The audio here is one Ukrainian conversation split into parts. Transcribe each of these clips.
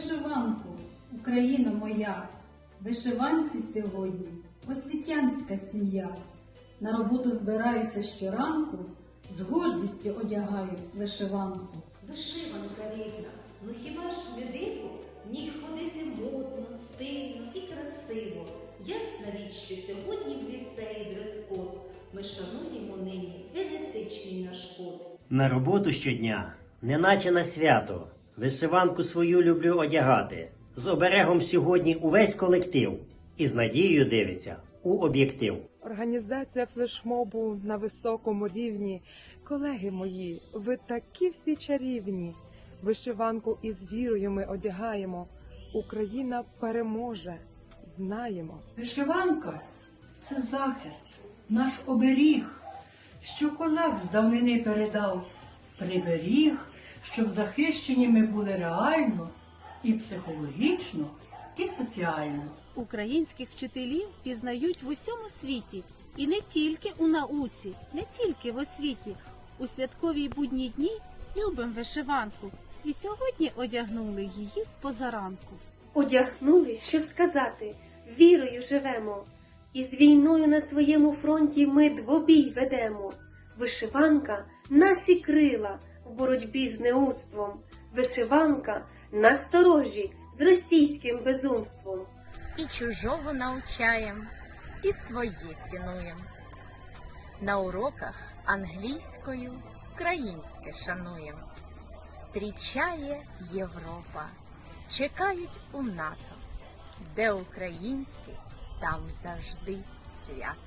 вишиванку, Україна моя, вишиванці сьогодні освітянська сім'я. На роботу збираюся щоранку, з гордістю одягаю вишиванку. Вишиванка рідна, ну хіба ж не диво? В ній ходити модно, стильно і красиво. Ясна річ, що сьогодні в ліцеї дрес-код. Ми шануємо нині генетичний наш код. На роботу щодня, неначе на свято. Вишиванку свою люблю одягати. З оберегом сьогодні увесь колектив і з надією дивиться у об'єктив. Організація флешмобу на високому рівні. Колеги мої, ви такі всі чарівні. Вишиванку із вірою ми одягаємо. Україна переможе, знаємо. Вишиванка це захист, наш оберіг, що козак з давнини передав, приберіг, щоб захищені ми були реально і психологічно, і соціально. Українських вчителів пізнають в усьому світі, і не тільки у науці, не тільки в освіті. У святкові будні дні любим вишиванку, і сьогодні одягнули її з позаранку. Одягнули, щоб сказати, вірою живемо, і з війною на своєму фронті ми двобій ведемо. Вишиванка наші крила в боротьбі з неудством. Вишиванка насторожі з російським безумством. і чужого навчаєм, і свої цінуєм. На уроках англійською українське шануєм. Зустрічає Європа, чекають у НАТО, де українці, там завжди свято.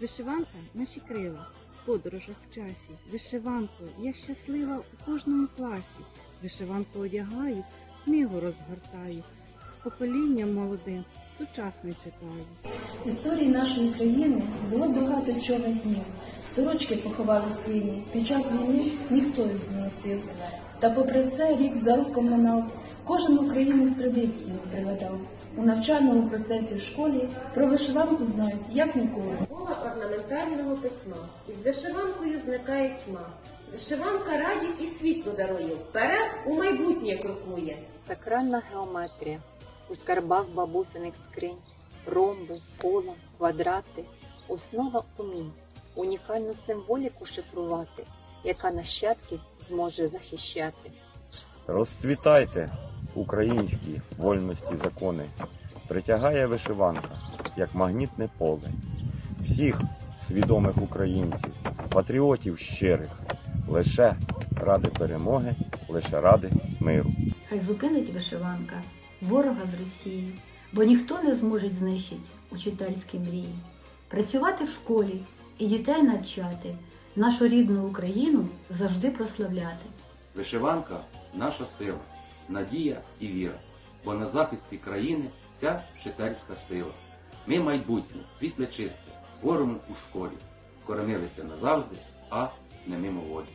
Вишиванка наші крила, подорожах в часі. Вишиванку я щаслива у кожному класі. Вишиванку одягаю, книгу розгортаю, з поколінням молодим сучасний читаю. В історії нашої країни було багато чорних днів. Сорочки поховали скрині. Під час війни ніхто їх не носив. Та попри все рік за роком минав. Кожен українець традицію пригадав. У навчальному процесі в школі про вишиванку знають як ніколи. Мова орнаментального письма. Із вишиванкою зникає тьма. Вишиванка радість і світло дарує. Вперед у майбутнє крокує. Сакральна геометрія у скарбах бабусиних скринь, ромби, кола, квадрати, основа умінь, унікальну символіку шифрувати, яка нащадків зможе захищати. Розцвітайте, українські вольності закони, притягає вишиванка, як магнітне поле. Всіх свідомих українців, патріотів щирих, лише ради перемоги, лише ради миру. Хай зупинить вишиванка ворога з Росії, бо ніхто не зможе знищити учительські мрії. Працювати в школі і дітей навчати, нашу рідну Україну завжди прославляти. Вишиванка наша сила, надія і віра, бо на захисті країни вся вчительська сила. Ми майбутнє, світле чисте, творимо у школі, коронилися назавжди, а не мимоволі.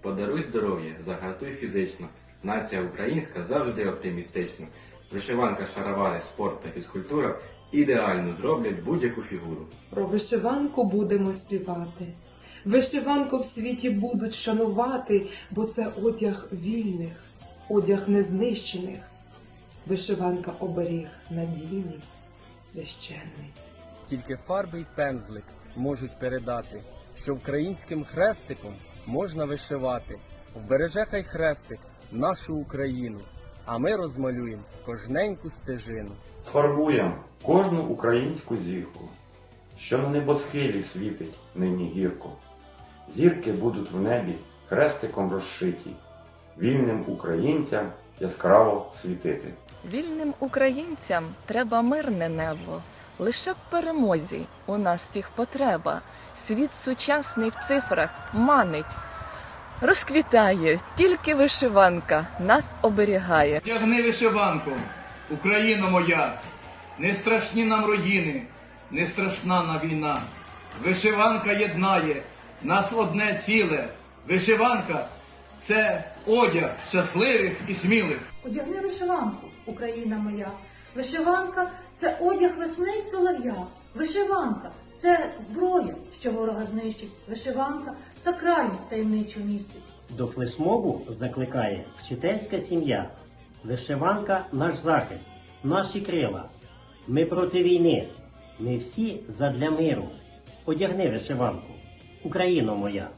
Подаруй здоров'я, загартуй фізично. Нація українська завжди оптимістична. Вишиванка, шаровари, спорт та фізкультура ідеально зроблять будь-яку фігуру. Про вишиванку будемо співати. Вишиванку в світі будуть шанувати, бо це одяг вільних, одяг незнищених. Вишиванка оберіг надійний, священний. Тільки фарби й пензлик можуть передати, що українським хрестиком можна вишивати. Вбереже хай хрестик нашу Україну, а ми розмалюємо кожненьку стежину. Фарбуєм кожну українську зірку, що на небосхилі світить нині гірко. Зірки будуть в небі хрестиком розшиті, вільним українцям яскраво світити. Вільним українцям треба мирне небо. Лише в перемозі у нас всіх потреба. Світ сучасний в цифрах манить. Розквітає, тільки вишиванка нас оберігає. Тягни вишиванку, Україно моя, не страшні нам руїни, не страшна нам війна. Вишиванка єднає нас одне ціле. Вишиванка це одяг щасливих і смілих. Одягни вишиванку, Україна моя. Вишиванка це одяг весни й солов'я. Вишиванка це зброя, що ворога знищить. Вишиванка сакральність таємничу містить. До флешмобу закликає вчительська сім'я. Вишиванка наш захист, наші крила. Ми проти війни. Ми всі задля миру. Одягни вишиванку, Україно моя.